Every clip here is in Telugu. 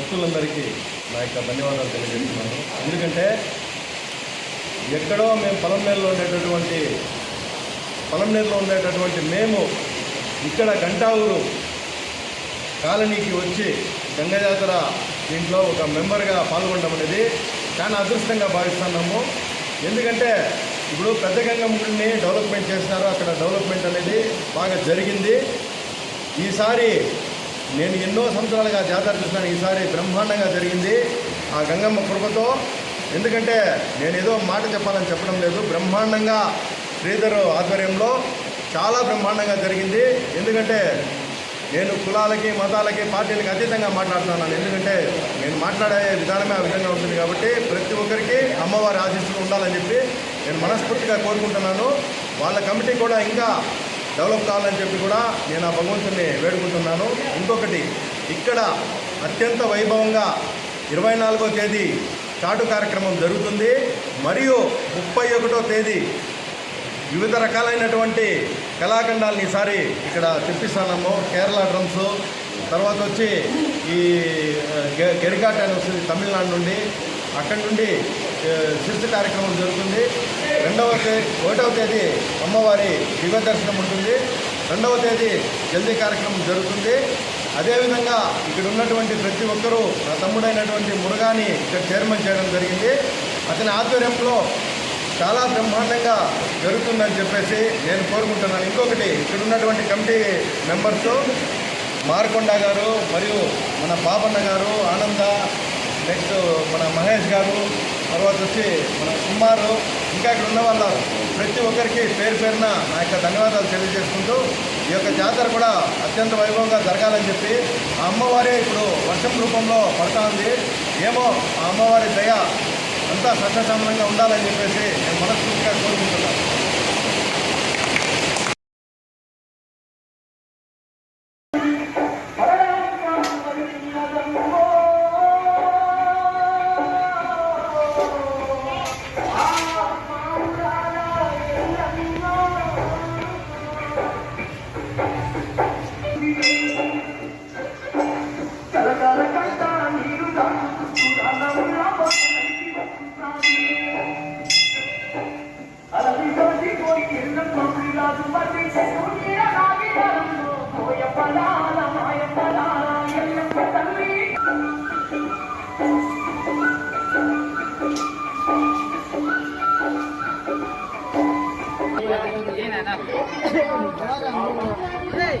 భక్తులందరికీ నా యొక్క ధన్యవాదాలు తెలియజేస్తున్నాను. ఎందుకంటే ఎక్కడో మేము పొలంనేరులో ఉండేటటువంటి పొలంనేరులో ఉండేటటువంటి మేము ఇక్కడ గంటావూరు కాలనీకి వచ్చి గంగజాతర దీంట్లో ఒక మెంబర్గా పాల్గొనడం అనేది చాలా అదృష్టంగా భావిస్తున్నాము. ఎందుకంటే ఇప్పుడు పెద్ద గంగమ్మని డెవలప్మెంట్ చేసినారు. అక్కడ డెవలప్మెంట్ అనేది బాగా జరిగింది. ఈసారి నేను ఎన్నో సంవత్సరాలుగా జాతర చూసినాను. ఈసారి బ్రహ్మాండంగా జరిగింది ఆ గంగమ్మ కృపతో. ఎందుకంటే నేను ఏదో మాట చెప్పాలని చెప్పడం లేదు. బ్రహ్మాండంగా శ్రీధర్ ఆధ్వర్యంలో చాలా బ్రహ్మాండంగా జరిగింది. ఎందుకంటే నేను కులాలకి మతాలకి పార్టీలకి అతీతంగా మాట్లాడుతున్నాను. ఎందుకంటే నేను మాట్లాడే విధానమే ఆ విధంగా ఉంటుంది కాబట్టి ప్రతి ఒక్కరికి అమ్మవారి ఆశీస్సులు ఉండాలని చెప్పి నేను మనస్ఫూర్తిగా కోరుకుంటున్నాను. వాళ్ళ కమిటీ కూడా ఇంకా డెవలప్ కావాలని చెప్పి కూడా నేను ఆ భగవంతుని వేడుకుంటున్నాను. ఇంకొకటి ఇక్కడ అత్యంత వైభవంగా ఇరవై నాలుగో తేదీ చాటు కార్యక్రమం జరుగుతుంది. మరియు ముప్పై ఒకటో తేదీ వివిధ రకాలైనటువంటి కళాఖండాలను ఈసారి ఇక్కడ తెప్పిస్తాము కేరళ డ్రమ్స్ తర్వాత వచ్చి ఈ గె- గెరిగాట్ అని వస్తుంది తమిళనాడు నుండి. అక్కడి నుండి ఆ, కార్యక్రమం జరుగుతుంది. రెండవ తేదీ ఒకటవ తేదీ అమ్మవారి దివ్య దర్శనం ఉంటుంది. రెండవ తేదీ జల్దీ కార్యక్రమం జరుగుతుంది. అదేవిధంగా ఇక్కడ ఉన్నటువంటి ప్రతి ఒక్కరూ నా తమ్ముడైనటువంటి మురుగాని ఇక్కడ చైర్మన్ చేయడం జరిగింది. అతని ఆధ్వర్యంలో చాలా బ్రహ్మాండంగా జరుగుతుందని చెప్పేసి నేను కోరుకుంటున్నాను. ఇంకొకటి ఇక్కడ ఉన్నటువంటి కమిటీ మెంబర్స్ మారకొండ గారు మరియు మన బాబన్న గారు ఆనంద నెక్స్ట్ మన మహేష్ గారు తర్వాత వచ్చి మన కుమారు ఇంకా ఇక్కడ ఉన్న వాళ్ళ ప్రతి ఒక్కరికి పేరు పేరున నా యొక్క ధన్యవాదాలు తెలియజేసుకుంటూ ఈ యొక్క జాతర కూడా అత్యంత వైభవంగా జరగాలని చెప్పి ఆ అమ్మవారే ఇప్పుడు వర్షం రూపంలో పడతా ఉంది ఏమో ఆ అమ్మవారి దయ అంతా సస్యశ్యామలంగా ఉండాలని చెప్పేసి నేను మనస్ఫూర్తిగా కోరుకుంటున్నాను. 네.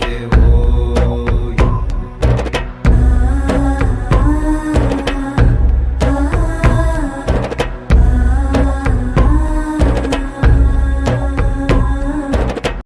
do.